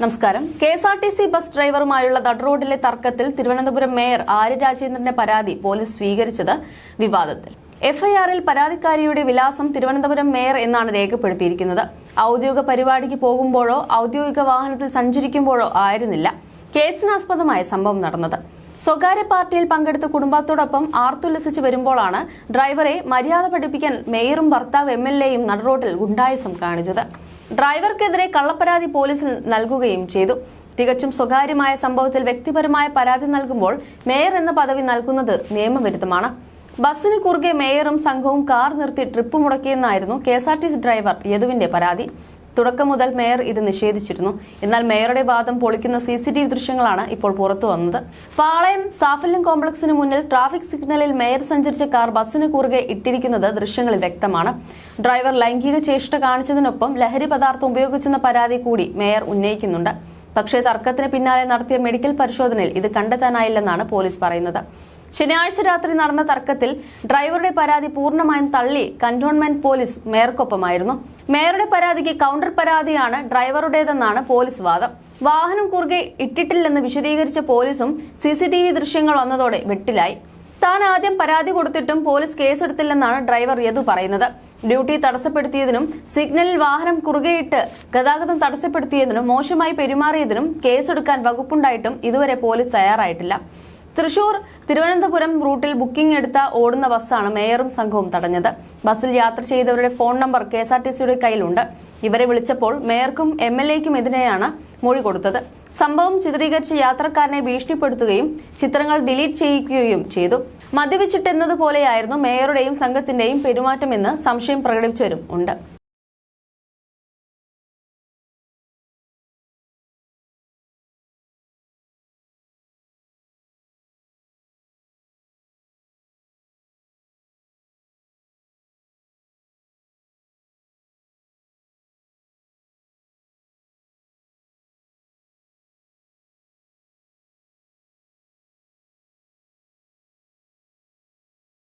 നമസ്കാരം. K S R T C bus ഡ്രൈവറുമായുള്ള നടുറോഡിലെ തർക്കത്തിൽ തിരുവനന്തപുരം മേയർ ആര്യ രാജേന്ദ്രന്റെ പരാതി പോലീസ് സ്വീകരിച്ചത് വിവാദത്തിൽ. എഫ്ഐആറിൽ പരാതിക്കാരിയുടെ വിലാസം തിരുവനന്തപുരം മേയർ എന്നാണ് രേഖപ്പെടുത്തിയിരിക്കുന്നത്. ഔദ്യോഗിക പരിപാടിക്ക് പോകുമ്പോഴോ ഔദ്യോഗിക വാഹനത്തിൽ സഞ്ചരിക്കുമ്പോഴോ ആയിരുന്നില്ല. കേസിനാസ്പദമായ സംഭവം നടന്നത്. സ്വകാര്യ പാർട്ടിയിൽ പങ്കെടുത്ത കുടുംബത്തോടൊപ്പം ആർത്തുല്ലസിച്ച് വരുമ്പോഴാണ് ഡ്രൈവറെ മര്യാദ പഠിപ്പിക്കാൻ മേയറും ഭർത്താവ് എം എൽ എയും നടുറോട്ടിൽ ഗുണ്ടായസം കാണിച്ചത്. ഡ്രൈവർക്കെതിരെ കള്ളപ്പരാതി പോലീസിൽ നൽകുകയും ചെയ്തു. തികച്ചും സ്വകാര്യമായ സംഭവത്തിൽ വ്യക്തിപരമായ പരാതി നൽകുമ്പോൾ മേയർ എന്ന പദവി നൽകുന്നത് നിയമവിരുദ്ധമാണ്. ബസ്സിന് കുറുകെ മേയറും സംഘവും കാർ നിർത്തി trip മുടക്കിയെന്നായിരുന്നു K S R T C driver യദുവിന്റെ പരാതി. തുടക്കം മുതൽ മേയർ ഇത് നിഷേധിച്ചിരുന്നു. എന്നാൽ മേയറുടെ വാദം പൊളിക്കുന്ന സി സി ടി വി ദൃശ്യങ്ങളാണ് ഇപ്പോൾ പുറത്തു വന്നത്. പാളയം സാഫല്യം കോംപ്ലക്സിന് മുന്നിൽ ട്രാഫിക് സിഗ്നലിൽ മേയർ സഞ്ചരിച്ച കാർ ബസ്സിന് കുറുകെ ഇട്ടിരിക്കുന്നത് ദൃശ്യങ്ങളിൽ വ്യക്തമാണ്. ഡ്രൈവർ ലൈംഗിക ചേഷ്ട കാണിച്ചതിനൊപ്പം ലഹരി പദാർത്ഥം ഉപയോഗിച്ചെന്ന പരാതി കൂടി മേയർ ഉന്നയിക്കുന്നുണ്ട്. പക്ഷേ തർക്കത്തിന് പിന്നാലെ നടത്തിയ മെഡിക്കൽ പരിശോധനയിൽ ഇത് കണ്ടെത്താനായില്ലെന്നാണ് പോലീസ് പറയുന്നത്. ശനിയാഴ്ച രാത്രി നടന്ന തർക്കത്തിൽ ഡ്രൈവറുടെ പരാതി പൂർണമായും തള്ളി കന്റോൺമെന്റ് പോലീസ് മേയർക്കൊപ്പമായിരുന്നു. മേയറുടെ പരാതിക്ക് കൗണ്ടർ പരാതിയാണ് ഡ്രൈവറുടേതെന്നാണ് പോലീസ് വാദം. വാഹനം കുറുകെ ഇട്ടിട്ടില്ലെന്ന് വിശദീകരിച്ച പോലീസും സി സി ടി വി ദൃശ്യങ്ങൾ വന്നതോടെ വെട്ടിലായി. താൻ ആദ്യം പരാതി കൊടുത്തിട്ടും പോലീസ് കേസെടുത്തില്ലെന്നാണ് ഡ്രൈവർ യദു പറയുന്നത്. ഡ്യൂട്ടി തടസ്സപ്പെടുത്തിയതിനും സിഗ്നലിൽ വാഹനം കുറുകെയിട്ട് ഗതാഗതം തടസ്സപ്പെടുത്തിയതിനും മോശമായി പെരുമാറിയതിനും കേസെടുക്കാൻ വകുപ്പുണ്ടായിട്ടും ഇതുവരെ പോലീസ് തയ്യാറായിട്ടില്ല. തൃശൂർ തിരുവനന്തപുരം റൂട്ടിൽ ബുക്കിംഗ് എടുത്ത ഓടുന്ന ബസ്സാണ് മേയറും സംഘവും തടഞ്ഞത്. ബസ്സിൽ യാത്ര ചെയ്തവരുടെ phone number K S R T സിയുടെ കയ്യിലുണ്ട്. ഇവരെ വിളിച്ചപ്പോൾ മേയർക്കും എം എൽ എക്കും എതിരെയാണ് മൊഴി കൊടുത്തത്. സംഭവം ചിത്രീകരിച്ച് യാത്രക്കാരനെ ഭീഷണിപ്പെടുത്തുകയും ചിത്രങ്ങൾ ഡിലീറ്റ് ചെയ്യിക്കുകയും ചെയ്തു. മദ്യപിച്ചിട്ടെന്നതുപോലെയായിരുന്നു മേയറുടെയും സംഘത്തിന്റെയും പെരുമാറ്റമെന്ന് സംശയം പ്രകടിപ്പിച്ചവരും ഉണ്ട്.